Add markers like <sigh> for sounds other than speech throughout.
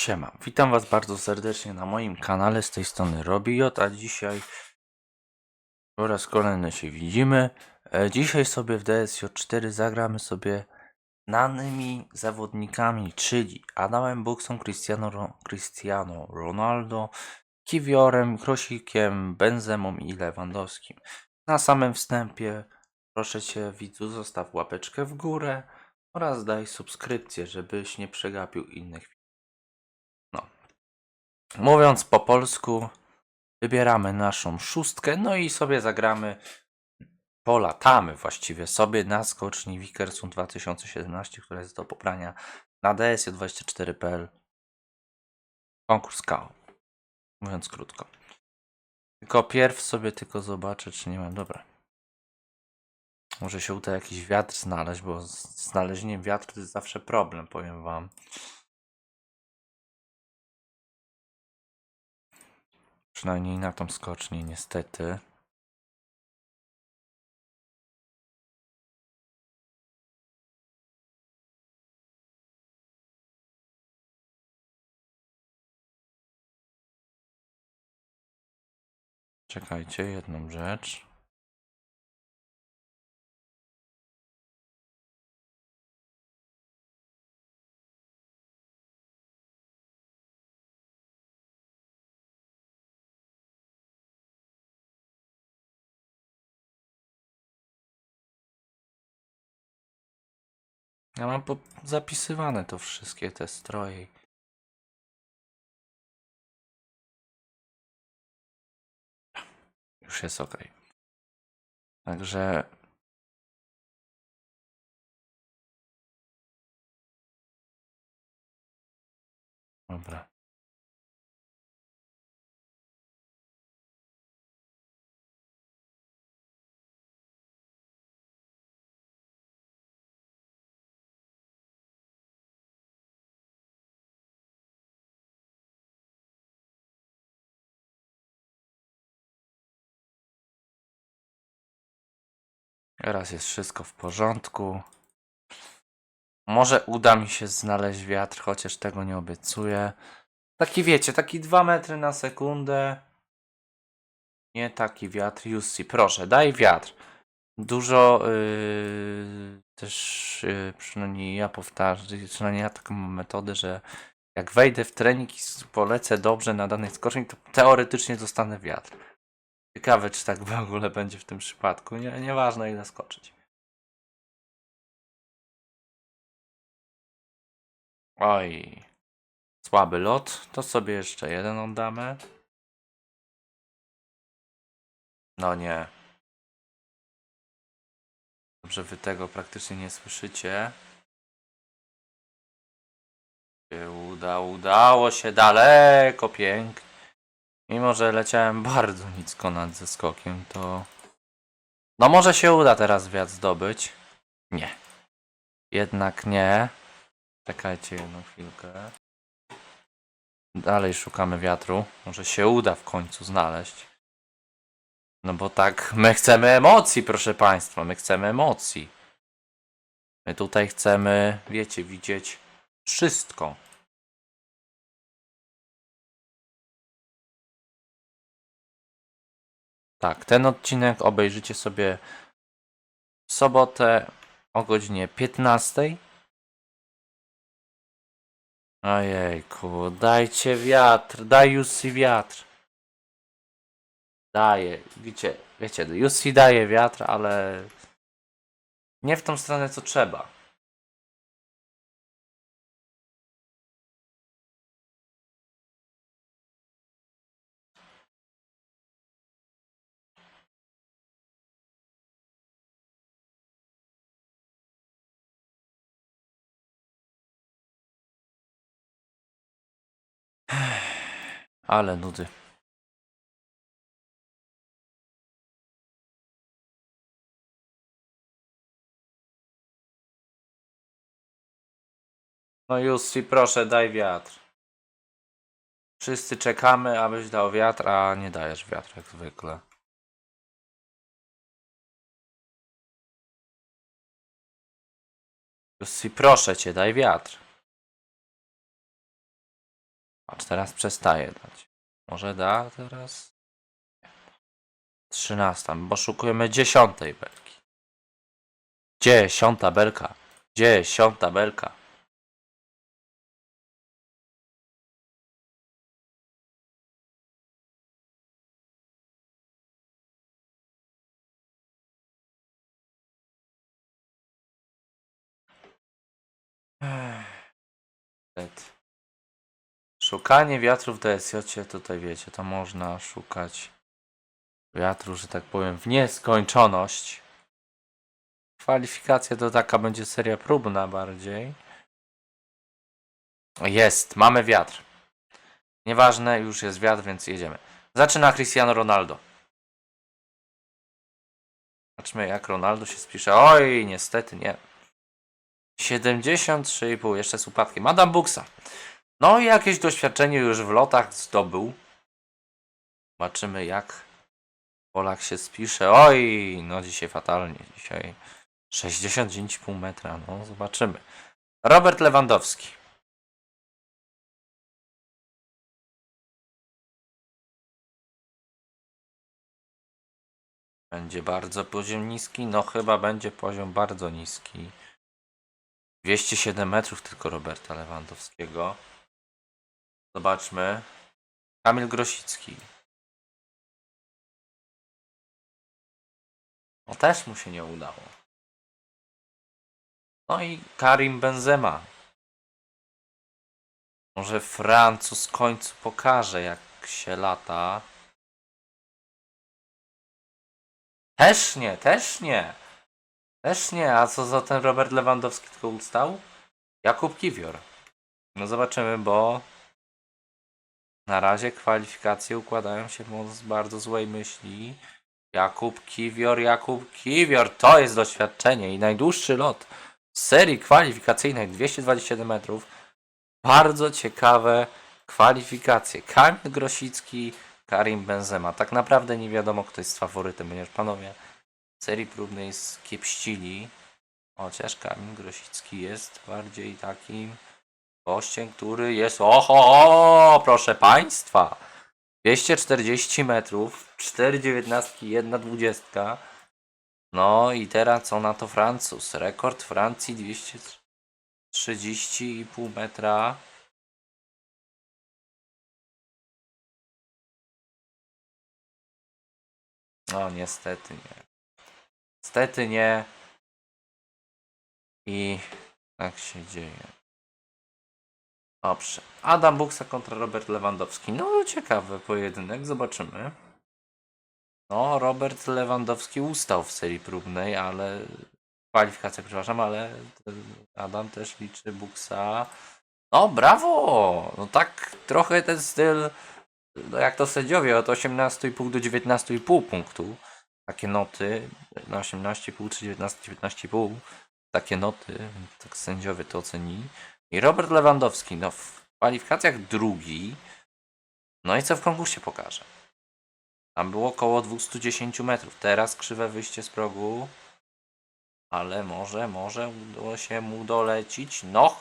Siema, witam was bardzo serdecznie na moim kanale, z tej strony Robiot, a dzisiaj po raz kolejny się widzimy. E, Dzisiaj sobie w DSJ4 zagramy sobie znanymi zawodnikami, czyli Adamem Buksą, Cristiano, Cristiano Ronaldo, Kiwiorem, Krosikiem, Benzemą i Lewandowskim. Na samym wstępie proszę cię widzu zostaw łapeczkę w górę oraz daj subskrypcję, żebyś nie przegapił innych Mówiąc po polsku, wybieramy naszą szóstkę, no i sobie zagramy, polatamy właściwie sobie na skoczni Wickersund 2017, która jest do pobrania na DSJ24.pl. Konkurs KO. Mówiąc krótko. Tylko pierw sobie tylko zobaczę, czy nie mam. Dobra. Może się uda jakiś wiatr znaleźć, bo z znalezieniem wiatru to jest zawsze problem, powiem wam. Przynajmniej na tą skocznię, niestety. Czekajcie, jedną rzecz. Ja mam zapisywane to wszystkie te stroje. Już jest ok. Także. Dobra. Teraz jest wszystko w porządku. Może uda mi się znaleźć wiatr, chociaż tego nie obiecuję. Taki wiecie, taki 2 metry na sekundę. Nie taki wiatr. Jussi, proszę, daj wiatr. Dużo yy, też yy, przynajmniej ja powtarzam, przynajmniej ja taką mam metodę, że jak wejdę w trening i polecę dobrze na danej skoczni, to teoretycznie dostanę wiatr. Ciekawe, czy tak w ogóle będzie w tym przypadku. Nie, nieważne ile skoczyć. Oj. Słaby lot. To sobie jeszcze jeden oddamy. No nie. Dobrze, wy tego praktycznie nie słyszycie. Uda, udało się daleko, pięknie. Mimo, że leciałem <laughs> bardzo nisko nad zeskokiem, to... No może się uda teraz wiatr zdobyć. Nie. Jednak nie. Czekajcie jedną chwilkę. Dalej szukamy wiatru. Może się uda w końcu znaleźć. No bo tak, my chcemy emocji, proszę Państwa. My chcemy emocji. My tutaj chcemy, wiecie, widzieć wszystko. Tak, ten odcinek obejrzycie sobie w sobotę o godzinie 15. Ojejku, dajcie wiatr, daj Jussi wiatr. Daje, wiecie, wiecie, Jussi daje wiatr, ale nie w tą stronę co trzeba. Ale nudy. No Jussi, proszę, daj wiatr. Wszyscy czekamy, abyś dał wiatr, a nie dajesz wiatr jak zwykle. Jussi, proszę cię, daj wiatr. Patrz, teraz przestaje dać. Może da teraz? Trzynasta, bo szukujemy dziesiątej belki. Dziesiąta belka. Dziesiąta belka. Ech. Szukanie wiatrów w DSJ, tutaj wiecie, to można szukać wiatru, że tak powiem, w nieskończoność. Kwalifikacja to taka będzie seria próbna bardziej. Jest, mamy wiatr. Nieważne, już jest wiatr, więc jedziemy. Zaczyna Cristiano Ronaldo. Zobaczmy jak Ronaldo się spisze. Oj, niestety nie. 73,5 jeszcze z upadkiem. Adam Buksa. No i jakieś doświadczenie już w lotach zdobył. Zobaczymy jak Polak się spisze. Oj, no dzisiaj fatalnie. Dzisiaj 69,5 metra. No zobaczymy. Robert Lewandowski. Będzie bardzo poziom niski? No chyba będzie poziom bardzo niski. 207 metrów tylko Roberta Lewandowskiego. Zobaczmy. Kamil Grosicki. No też mu się nie udało. No i Karim Benzema. Może Francuz w końcu pokaże jak się lata. Też nie, też nie. Też nie, a co za ten Robert Lewandowski tylko ustał? Jakub Kiwior. No zobaczymy, bo na razie kwalifikacje układają się z bardzo złej myśli. Jakub Kiwior, Jakub Kiwior, to jest doświadczenie i najdłuższy lot serii kwalifikacyjnej 227 metrów. Bardzo ciekawe kwalifikacje. Kamil Grosicki, Karim Benzema. Tak naprawdę nie wiadomo, kto jest faworytem, ponieważ panowie w serii próbnej skiepścili. Chociaż Kamil Grosicki jest bardziej takim gościem, który jest. Oho, o, proszę państwa! 240 metrów, 4,19, 1,20. No i teraz co na to Francuz? Rekord Francji 230,5 metra. No niestety nie. Niestety nie. I tak się dzieje. Dobrze. Adam Buksa kontra Robert Lewandowski. No ciekawy pojedynek, zobaczymy. No, Robert Lewandowski ustał w serii próbnej, ale kwalifikacja, przepraszam, ale Adam też liczy Buksa. No, brawo! No tak trochę ten styl, no jak to sędziowie, od 18,5 do 19,5 punktu. Takie noty, na 18,5 czy 19, 19,5. Takie noty, tak sędziowie to oceni. I Robert Lewandowski, no w kwalifikacjach drugi. No i co w konkursie pokaże? Tam było około 210 metrów. Teraz krzywe wyjście z progu. Ale może, może udało się mu dolecić. No,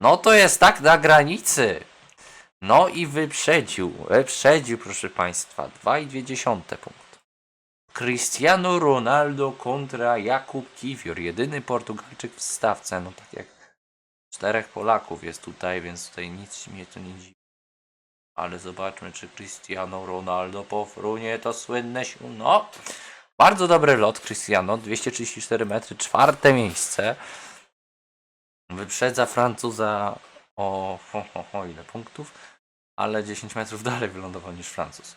no to jest tak na granicy. No i wyprzedził, wyprzedził proszę Państwa. 2,2 punkt. Cristiano Ronaldo kontra Jakub Kiwior. Jedyny Portugalczyk w stawce. No tak jak czterech Polaków jest tutaj, więc tutaj nic mnie to nie dziwi. Ale zobaczmy, czy Cristiano Ronaldo pofrunie to słynne siu. No, bardzo dobry lot Cristiano, 234 metry, czwarte miejsce. Wyprzedza Francuza o ho, ho, ho, ile punktów, ale 10 metrów dalej wylądował niż Francuz.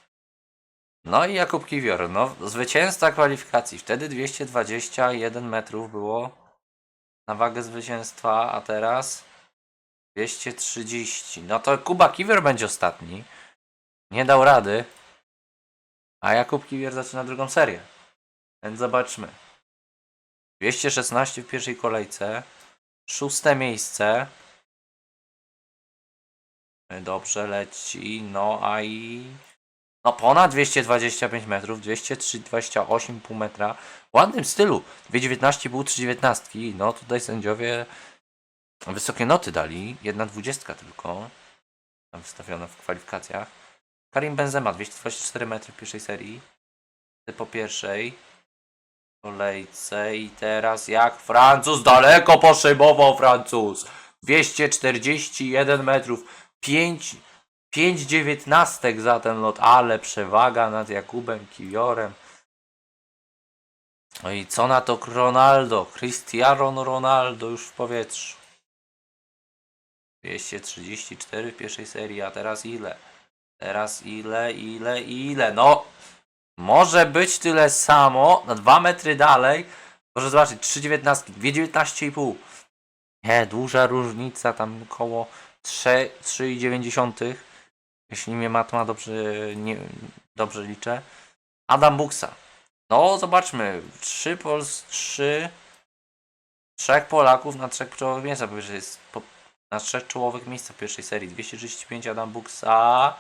No i Jakub Kiwior, no zwycięzca kwalifikacji. Wtedy 221 metrów było na wagę zwycięstwa, a teraz 230. No to Kuba Kiwior będzie ostatni. Nie dał rady. A Jakub Kiwior zaczyna drugą serię. Więc zobaczmy. 216 w pierwszej kolejce. Szóste miejsce. Dobrze leci. No a i. No ponad 225 metrów. 228,5 metra. W ładnym stylu. 219 był 319. No tutaj sędziowie wysokie noty dali. Jedna dwudziestka tylko. tam wystawione w kwalifikacjach. Karim Benzema 224 metry w pierwszej serii. Po pierwszej kolejce i teraz jak Francuz daleko poszybował Francuz. 241 metrów. 5 5 dziewiętnastek za ten lot, ale przewaga nad Jakubem Kiwiorem. No i co na to Ronaldo? Cristiano Ronaldo już w powietrzu. 234 w pierwszej serii, a teraz ile? Teraz ile, ile, ile? No, może być tyle samo, na 2 metry dalej. Proszę zobaczyć, 3,19, 2,19,5. Nie, duża różnica, tam około 3 3,9. Jeśli mnie matma dobrze, nie, dobrze liczę. Adam Buksa. No, zobaczmy. 3 Pols, 3. Trzech Polaków na trzech czołowych miejscach. Jest po, na trzech czołowych miejscach pierwszej serii. 235 Adam Buksa.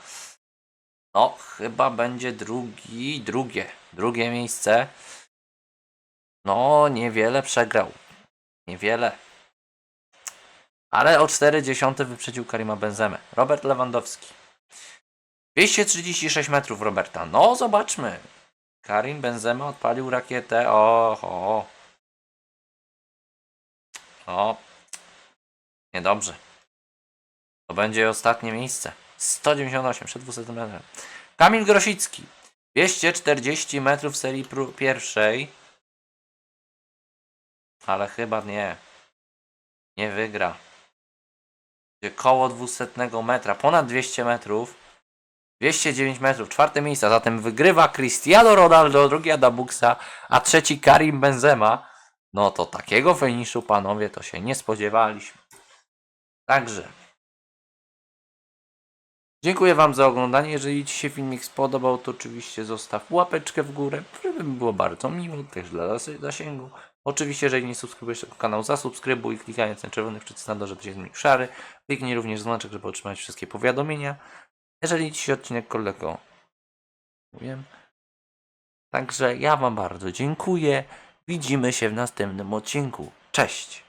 No, chyba będzie drugi, drugie, drugie miejsce. No, niewiele przegrał. Niewiele. Ale o 4 wyprzedził Karima Benzemę. Robert Lewandowski. 236 metrów Roberta. No, zobaczmy. Karim Benzema odpalił rakietę. Oho. O. Niedobrze. To będzie ostatnie miejsce. 198 przed 200 metrem. Kamil Grosicki. 240 metrów serii pierwszej. Ale chyba nie. Nie wygra. Koło 200 metra. Ponad 200 metrów. 209 metrów. Czwarte miejsce. Zatem wygrywa Cristiano Ronaldo, drugi Ada Buksa, a trzeci Karim Benzema. No to takiego finiszu, panowie, to się nie spodziewaliśmy. Także. Dziękuję Wam za oglądanie. Jeżeli Ci się filmik spodobał, to oczywiście zostaw łapeczkę w górę, żeby było bardzo miło, też dla zas- zasięgu. Oczywiście, jeżeli nie subskrybujesz tego kanału, zasubskrybuj, klikając na czerwony przycisk na dole, się zmienił szary. Kliknij również dzwoneczek, żeby otrzymać wszystkie powiadomienia. Jeżeli Ci się odcinek kolego wiem. Także ja Wam bardzo dziękuję. Widzimy się w następnym odcinku. Cześć!